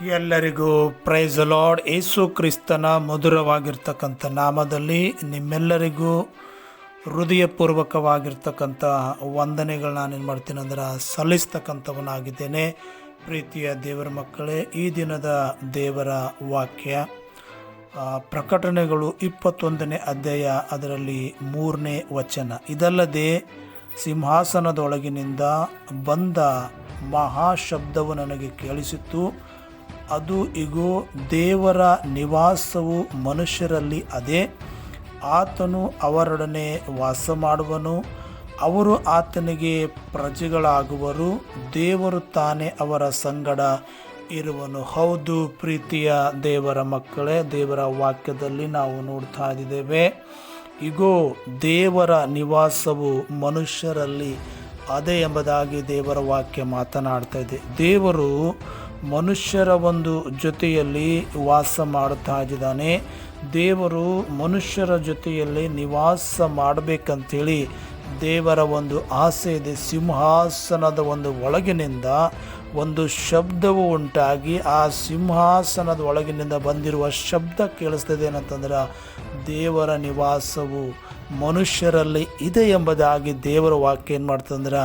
ಎಲ್ಲರಿಗೂ price lord ಏಸು ಕ್ರಿಸ್ತನ ಮಧುರವಾಗಿರ್ತಕ್ಕಂಥ ನಾಮದಲ್ಲಿ ನಿಮ್ಮೆಲ್ಲರಿಗೂ ಹೃದಯಪೂರ್ವಕವಾಗಿರ್ತಕ್ಕಂಥ ವಂದನೆಗಳನ್ನ ನಾನೇನು ಮಾಡ್ತೀನಿ ಅಂದ್ರೆ ಸಲ್ಲಿಸ್ತಕ್ಕಂಥವನಾಗಿದ್ದೇನೆ. ಪ್ರೀತಿಯ ದೇವರ ಮಕ್ಕಳೇ, ಈ ದಿನದ ದೇವರ ವಾಕ್ಯ. ಪ್ರಕಟಣೆಗಳು ಇಪ್ಪತ್ತೊಂದನೇ ಅಧ್ಯಾಯ ಅದರಲ್ಲಿ ಮೂರನೇ ವಚನ. ಇದಲ್ಲದೆ ಸಿಂಹಾಸನದೊಳಗಿನಿಂದ ಬಂದ ಮಹಾಶಬ್ದವು ನನಗೆ ಕೇಳಿಸಿತು ಅದು ಇಗೋ, ದೇವರ ನಿವಾಸವು ಮನುಷ್ಯರಲ್ಲಿ ಅದೇ. ಆತನು ಅವರೊಡನೆ ವಾಸ ಮಾಡುವನು ಅವರು ಆತನಿಗೆ ಪ್ರಜೆಗಳಾಗುವರು, ದೇವರು ತಾನೇ ಅವರ ಸಂಗಡ ಇರುವನು. ಹೌದು, ಪ್ರೀತಿಯ ದೇವರ ಮಕ್ಕಳೇ, ದೇವರ ವಾಕ್ಯದಲ್ಲಿ ನಾವು ನೋಡ್ತಾ ಇದ್ದೇವೆ, ಇಗೋ, ದೇವರ ನಿವಾಸವು ಮನುಷ್ಯರಲ್ಲಿ ಅದೇ ಎಂಬುದಾಗಿ ದೇವರ ವಾಕ್ಯ ಮಾತನಾಡ್ತಾ ಇದೆ. ದೇವರು ಮನುಷ್ಯರ ಒಂದು ಜೊತೆಯಲ್ಲಿ ವಾಸ ಮಾಡುತ್ತಾ ಇದ್ದಾನೆ. ದೇವರು ಮನುಷ್ಯರ ಜೊತೆಯಲ್ಲಿ ನಿವಾಸ ಮಾಡಬೇಕಂಥೇಳಿ ದೇವರ ಒಂದು ಆಸೆ ಇದೆ. ಸಿಂಹಾಸನದ ಒಂದು ಒಳಗಿನಿಂದ ಒಂದು ಶಬ್ದವು ಉಂಟಾಗಿ ಆ ಸಿಂಹಾಸನದ ಒಳಗಿನಿಂದ ಬಂದಿರುವ ಶಬ್ದ ಕೇಳಿಸ್ತದೆ ಏನಂತಂದ್ರೆ ದೇವರ ನಿವಾಸವು ಮನುಷ್ಯರಲ್ಲಿ ಇದೆ ಎಂಬುದಾಗಿ ದೇವರ ವಾಕ್ಯ ಏನು ಮಾಡ್ತಂದ್ರೆ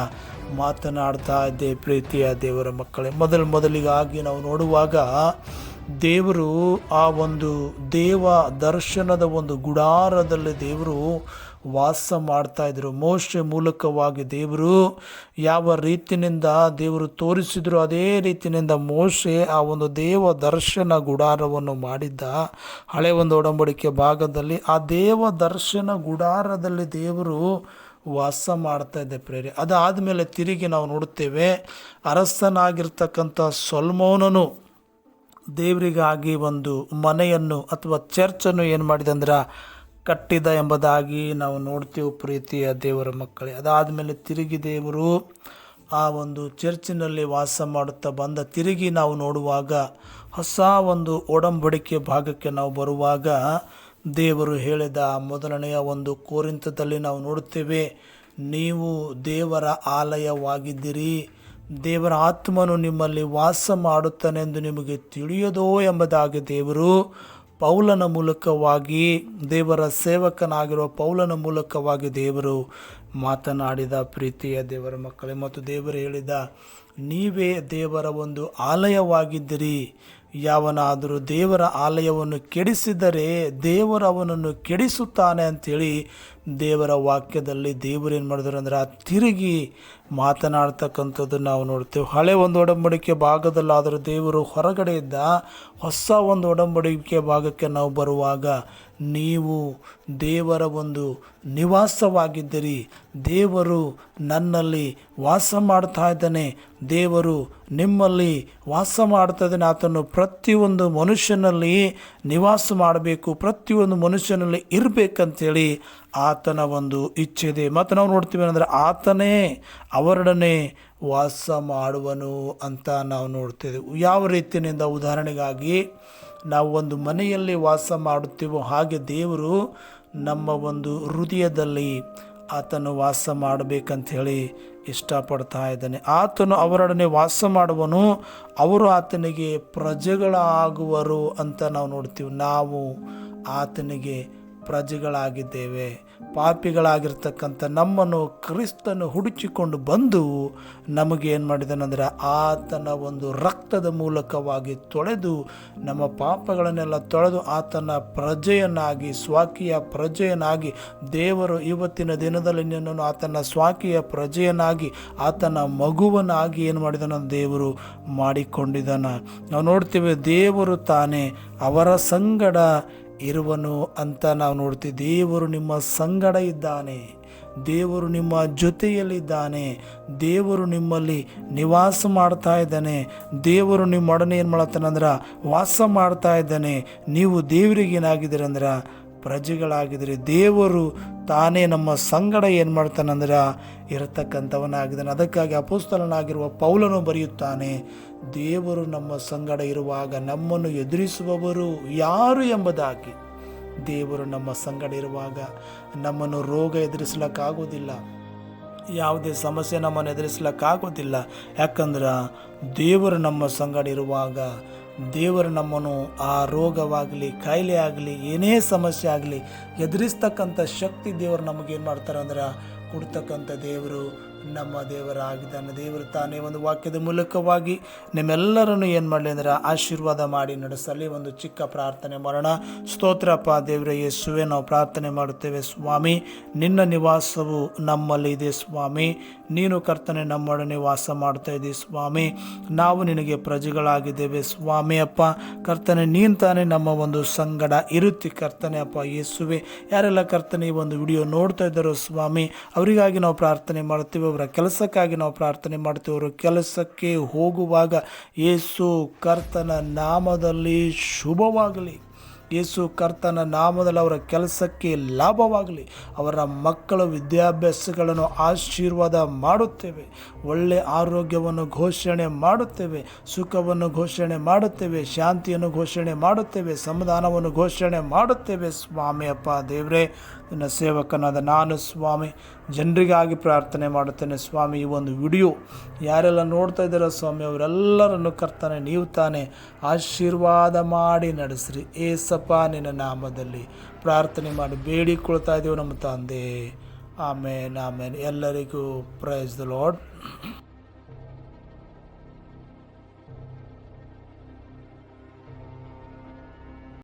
ಮಾತನಾಡ್ತಾ ಇದ್ದೆ, ಪ್ರೀತಿಯ ದೇವರ ಮಕ್ಕಳೇ. ಮೊದಲು ಮೊದಲಿಗಾಗಿ ನಾವು ನೋಡುವಾಗ ದೇವರು ಆ ಒಂದು ದೇವ ದರ್ಶನದ ಒಂದು ಗುಡಾರದಲ್ಲಿ ದೇವರು ವಾಸ ಮಾಡ್ತಾ ಮೋಶ ಮೂಲಕವಾಗಿ ದೇವರು ಯಾವ ರೀತಿಯಿಂದ ದೇವರು ತೋರಿಸಿದ್ರು, ಅದೇ ರೀತಿಯಿಂದ ಮೋಶೆ ಆ ಒಂದು ದೇವ ದರ್ಶನ ಗುಡಾರವನ್ನು ಮಾಡಿದ್ದ. ಹಳೆ ಒಂದು ಒಡಂಬಡಿಕೆ ಭಾಗದಲ್ಲಿ ಆ ದೇವ ದರ್ಶನ ಗುಡಾರದಲ್ಲಿ ದೇವರು ವಾಸ ಮಾಡ್ತಾ ಪ್ರೇರಿ ಅದಾದ ಮೇಲೆ ತಿರುಗಿ ನಾವು ನೋಡುತ್ತೇವೆ, ಅರಸನಾಗಿರ್ತಕ್ಕಂಥ ಸೊಲ್ಮೋನನು ದೇವರಿಗಾಗಿ ಒಂದು ಮನೆಯನ್ನು ಅಥವಾ ಚರ್ಚನ್ನು ಏನು ಮಾಡಿದೆ ಅಂದ್ರೆ ಕಟ್ಟಿದ ಎಂಬುದಾಗಿ ನಾವು ನೋಡ್ತೀವಿ ಪ್ರೀತಿಯ ದೇವರ ಮಕ್ಕಳೇ. ಅದಾದ ಮೇಲೆ ತಿರುಗಿ ದೇವರು ಆ ಒಂದು ಚರ್ಚಿನಲ್ಲಿ ವಾಸ ಮಾಡುತ್ತಾ ಬಂದ ತಿರುಗಿ ನಾವು ನೋಡುವಾಗ ಹೊಸ ಒಂದು ಒಡಂಬಡಿಕೆ ಭಾಗಕ್ಕೆ ನಾವು ಬರುವಾಗ ದೇವರು ಹೇಳಿದ ಮೊದಲನೆಯ ಒಂದು ಕೋರಿಂತದಲ್ಲಿ ನಾವು ನೋಡುತ್ತೇವೆ, ನೀವು ದೇವರ ಆಲಯವಾಗಿದ್ದೀರಿ. ದೇವರ ಆತ್ಮನು ನಿಮ್ಮಲ್ಲಿ ವಾಸ ಮಾಡುತ್ತಾನೆಂದು ನಿಮಗೆ ತಿಳಿಯದೋ ಎಂಬುದಾಗಿ ದೇವರು ಪೌಲನ ಮೂಲಕವಾಗಿ, ದೇವರ ಸೇವಕನಾಗಿರುವ ಪೌಲನ ಮೂಲಕವಾಗಿ ದೇವರು ಮಾತನಾಡಿದ ಪ್ರೀತಿಯ ದೇವರ ಮಕ್ಕಳೇ, ಮತ್ತು ದೇವರು ಹೇಳಿದ, ನೀವೇ ದೇವರ ಒಂದು ಆಲಯವಾಗಿದ್ದೀರಿ. ಯಾವನಾದರೂ ದೇವರ ಆಲಯವನ್ನು ಕೆಡಿಸಿದರೆ ದೇವರು ಅವನನ್ನು ಕೆಡಿಸುತ್ತಾನೆ ಅಂಥೇಳಿ ದೇವರ ವಾಕ್ಯದಲ್ಲಿ ದೇವರು ಏನು ಮಾಡಿದ್ರು ಅಂದ್ರೆ ಆ ತಿರುಗಿ ಮಾತನಾಡ್ತಕ್ಕಂಥದ್ದು ನಾವು ನೋಡ್ತೇವೆ. ಹಳೆ ಒಂದು ಒಡಂಬಡಿಕೆ ಭಾಗದಲ್ಲಾದರೂ ದೇವರು ಹೊರಗಡೆ ಇದ್ದ ಹೊಸ ಒಂದು ಒಡಂಬಡಿಕೆ ಭಾಗಕ್ಕೆ ನಾವು ಬರುವಾಗ ನೀವು ದೇವರ ಒಂದು ನಿವಾಸವಾಗಿದ್ದೀರಿ. ದೇವರು ನನ್ನಲ್ಲಿ ವಾಸ ಮಾಡ್ತಾ ಇದ್ದಾನೆ. ದೇವರು ನಿಮ್ಮಲ್ಲಿ ವಾಸ ಮಾಡ್ತಾ ಇದ್ದಾನೆ. ಆತನು ಪ್ರತಿಯೊಂದು ಮನುಷ್ಯನಲ್ಲಿ ನಿವಾಸ ಮಾಡಬೇಕು, ಪ್ರತಿಯೊಂದು ಮನುಷ್ಯನಲ್ಲಿ ಇರಬೇಕಂತೇಳಿ ಆತನ ಒಂದು ಇಚ್ಛೆ ಇದೆ ಮತ್ತು ನಾವು ನೋಡ್ತೀವಿ ಅಂದರೆ ಆತನೇ ಅವರೊಡನೆ ವಾಸ ಮಾಡುವನು ಅಂತ ನಾವು ನೋಡ್ತೇವೆ ಯಾವ ರೀತಿಯಿಂದ ಉದಾಹರಣೆಗಾಗಿ ನಾವು ಒಂದು ಮನೆಯಲ್ಲಿ ವಾಸ ಮಾಡುತ್ತೀವೋ ಹಾಗೆ ದೇವರು ನಮ್ಮ ಒಂದು ಹೃದಯದಲ್ಲಿ ಆತನು ವಾಸ ಮಾಡಬೇಕಂತ ಹೇಳಿ ಇಷ್ಟಪಡ್ತಾ ಇದ್ದಾನೆ. ಆತನು ಅವರೊಡನೆ ವಾಸ ಮಾಡುವನು, ಅವರು ಆತನಿಗೆ ಪ್ರಜೆಗಳಾಗುವರು ಅಂತ ನಾವು ನೋಡ್ತೀವಿ. ನಾವು ಆತನಿಗೆ ಪ್ರಜೆಗಳಾಗಿದ್ದೇವೆ. ಪಾಪಿಗಳಾಗಿರ್ತಕ್ಕಂಥ ನಮ್ಮನ್ನು ಕ್ರಿಸ್ತನು ಹುಡುಚಿಕೊಂಡು ಬಂದು ನಮಗೆ ಏನು ಮಾಡಿದನಂದ್ರೆ ಆತನ ಒಂದು ರಕ್ತದ ಮೂಲಕವಾಗಿ ತೊಳೆದು ನಮ್ಮ ಪಾಪಗಳನ್ನೆಲ್ಲ ತೊಳೆದು ಆತನ ಪ್ರಜೆಯನ್ನಾಗಿ, ಸ್ವಾಕೀಯ ಪ್ರಜೆಯನ್ನಾಗಿ, ದೇವರು ಇವತ್ತಿನ ದಿನದಲ್ಲಿ ನಿನ್ನನ್ನು ಆತನ ಸ್ವಾಕೀಯ ಪ್ರಜೆಯನ್ನಾಗಿ, ಆತನ ಮಗುವನ್ನಾಗಿ ಏನು ಮಾಡಿದನ ದೇವರು ಮಾಡಿಕೊಂಡಿದ್ದಾನ. ನಾವು ನೋಡ್ತೇವೆ ದೇವರು ತಾನೇ ಅವರ ಸಂಗಡ ಇರುವನು ಅಂತ ನಾವು ನೋಡ್ತೀವಿ. ದೇವರು ನಿಮ್ಮ ಸಂಗಡ ಇದ್ದಾನೆ. ದೇವರು ನಿಮ್ಮ ಜೊತೆಯಲ್ಲಿದ್ದಾನೆ. ದೇವರು ನಿಮ್ಮಲ್ಲಿ ನಿವಾಸ ಮಾಡ್ತಾ ಇದ್ದಾನೆ. ದೇವರು ನಿಮ್ಮೊಡನೆ ಏನು ಮಾಡತ್ತಾನಂದ್ರೆ ವಾಸ ಮಾಡ್ತಾ ಇದ್ದಾನೆ. ನೀವು ದೇವರಿಗೇನಾಗಿದ್ದೀರಂದ್ರೆ ಪ್ರಜೆಗಳಾಗಿದ್ದೀರಿ ದೇವರು ತಾನೇ ನಮ್ಮ ಸಂಗಡ ಏನು ಮಾಡ್ತಾನಂದ್ರೆ ಇರತಕ್ಕಂಥವನಾಗಿದ್ದಾನೆ. ಅದಕ್ಕಾಗಿ ಅಪೋಸ್ತಲನಾಗಿರುವ ಪೌಲನು ಬರೆಯುತ್ತಾನೆ, ದೇವರು ನಮ್ಮ ಸಂಗಡ ಇರುವಾಗ ನಮ್ಮನ್ನು ಎದುರಿಸುವವರು ಯಾರು ಎಂಬುದಾಗಿ. ದೇವರು ನಮ್ಮ ಸಂಗಡ ಇರುವಾಗ ನಮ್ಮನ್ನು ರೋಗ ಎದುರಿಸಲಿಕ್ಕಾಗೋದಿಲ್ಲ ಯಾವುದೇ ಸಮಸ್ಯೆ ನಮ್ಮನ್ನು ಎದುರಿಸ್ಲಿಕ್ಕಾಗೋದಿಲ್ಲ ಯಾಕಂದ್ರೆ ದೇವರು ನಮ್ಮ ಸಂಗಡ ಇರುವಾಗ ದೇವರು ನಮ್ಮನ್ನು ಆ ರೋಗವಾಗಲಿ, ಕಾಯಿಲೆ ಆಗಲಿ, ಏನೇ ಸಮಸ್ಯೆ ಆಗಲಿ ಎದುರಿಸ್ತಕ್ಕಂಥ ಶಕ್ತಿ ದೇವರು ನಮಗೇನು ಮಾಡ್ತಾರೆ ಅಂದ್ರೆ, ಕೊಡ್ತಕ್ಕಂಥ ದೇವರು ನಮ್ಮ ದೇವರಾಗಿದ್ದಾನೆ. ದೇವರು ತಾನೇ ಒಂದು ವಾಕ್ಯದ ಮೂಲಕವಾಗಿ ನಿಮ್ಮೆಲ್ಲರನ್ನು ಏನು ಮಾಡಲಿ ಅಂದರೆ ಆಶೀರ್ವಾದ ಮಾಡಿ ನಡೆಸಲಿ. ಒಂದು ಚಿಕ್ಕ ಪ್ರಾರ್ಥನೆ ಮಾಡೋಣ. ಸ್ತೋತ್ರಪ್ಪ ದೇವರ ಯೇಸುವೆ, ನಾವು ಪ್ರಾರ್ಥನೆ ಮಾಡುತ್ತೇವೆ. ಸ್ವಾಮಿ, ನಿನ್ನ ನಿವಾಸವು ನಮ್ಮಲ್ಲಿ ಇದೆ ಸ್ವಾಮಿ. ನೀನು ಕರ್ತನೆ ನಮ್ಮೊಡನೆ ವಾಸ ಮಾಡ್ತಾ ಇದ್ದೀವಿ ಸ್ವಾಮಿ. ನಾವು ನಿನಗೆ ಪ್ರಜೆಗಳಾಗಿದ್ದೇವೆ ಸ್ವಾಮಿ ಅಪ್ಪ. ಕರ್ತನೆ, ನೀನು ತಾನೇ ನಮ್ಮ ಒಂದು ಸಂಗಡ ಇರುತ್ತಿ ಕರ್ತನೆ ಅಪ್ಪ ಯೇಸುವೆ. ಯಾರೆಲ್ಲ ಕರ್ತನೆ ಈ ಒಂದು ವಿಡಿಯೋ ನೋಡ್ತಾ ಇದ್ದಾರೋ ಸ್ವಾಮಿ, ಅವರಿಗಾಗಿ ನಾವು ಪ್ರಾರ್ಥನೆ ಮಾಡ್ತೀವಿ ಅವರ ಕೆಲಸಕ್ಕಾಗಿ ನಾವು ಪ್ರಾರ್ಥನೆ ಮಾಡ್ತೀವಿ ಅವರ ಕೆಲಸಕ್ಕೆ ಹೋಗುವಾಗ ಯೇಸು ಕರ್ತನ ನಾಮದಲ್ಲಿ ಶುಭವಾಗಲಿ. ಯೇಸು ಕರ್ತನ ನಾಮದಲ್ಲಿ ಅವರ ಕೆಲಸಕ್ಕೆ ಲಾಭವಾಗಲಿ. ಅವರ ಮಕ್ಕಳ ವಿದ್ಯಾಭ್ಯಾಸಗಳನ್ನು ಆಶೀರ್ವಾದ ಮಾಡುತ್ತೇವೆ. ಒಳ್ಳೆ ಆರೋಗ್ಯವನ್ನು ಘೋಷಣೆ ಮಾಡುತ್ತೇವೆ. ಸುಖವನ್ನು ಘೋಷಣೆ ಮಾಡುತ್ತೇವೆ. ಶಾಂತಿಯನ್ನು ಘೋಷಣೆ ಮಾಡುತ್ತೇವೆ. ಸಮಾಧಾನವನ್ನು ಘೋಷಣೆ ಮಾಡುತ್ತೇವೆ. ಸ್ವಾಮಿಯಪ್ಪ ದೇವರೇ, ನನ್ನ ಸೇವಕನಾದ ನಾನು ಸ್ವಾಮಿ, ಜನರಿಗಾಗಿ ಪ್ರಾರ್ಥನೆ ಮಾಡುತ್ತೇನೆ. ಸ್ವಾಮಿ, ಈ ಒಂದು ವಿಡಿಯೋ ಯಾರೆಲ್ಲ ನೋಡ್ತಾ ಇದ್ದಾರೋ ಸ್ವಾಮಿ, ಅವರೆಲ್ಲರನ್ನು ಕರ್ತಾನೆ, ನೀವು ತಾನೇ ಆಶೀರ್ವಾದ ಮಾಡಿ ನಡೆಸ್ರಿ. ಏಸಪ್ಪ ನಿನ್ನ ನಾಮದಲ್ಲಿ ಪ್ರಾರ್ಥನೆ ಮಾಡಿ ಬೇಡಿಕೊಳ್ತಾ ಇದ್ದೀವಿ ನಮ್ಮ ತಂದೆ. ಆಮೇನ್ ಆಮೇನ್. ಎಲ್ಲರಿಗೂ ಪ್ರೈಸ್ ದ ಲಾರ್ಡ್